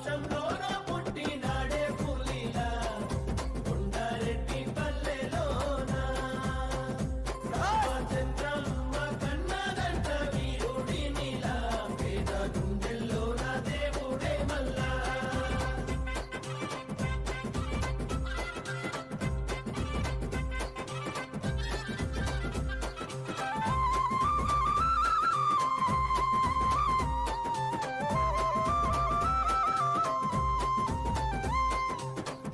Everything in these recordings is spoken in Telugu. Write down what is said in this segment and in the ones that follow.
Shalom, shalom.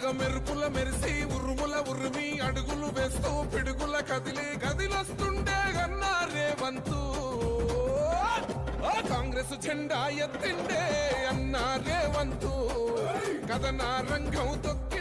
అగ మెరుపుల మెరిసి ఉరుముల ఉరిమి అడుగులు వేస్తూ పిడుగుల కదిలి గదిలొస్తుండే గన్నా రేవంతు. కాంగ్రెస్ జెండా ఎత్తిండే అన్నా రేవంతు. కథనా రంగం తొక్కి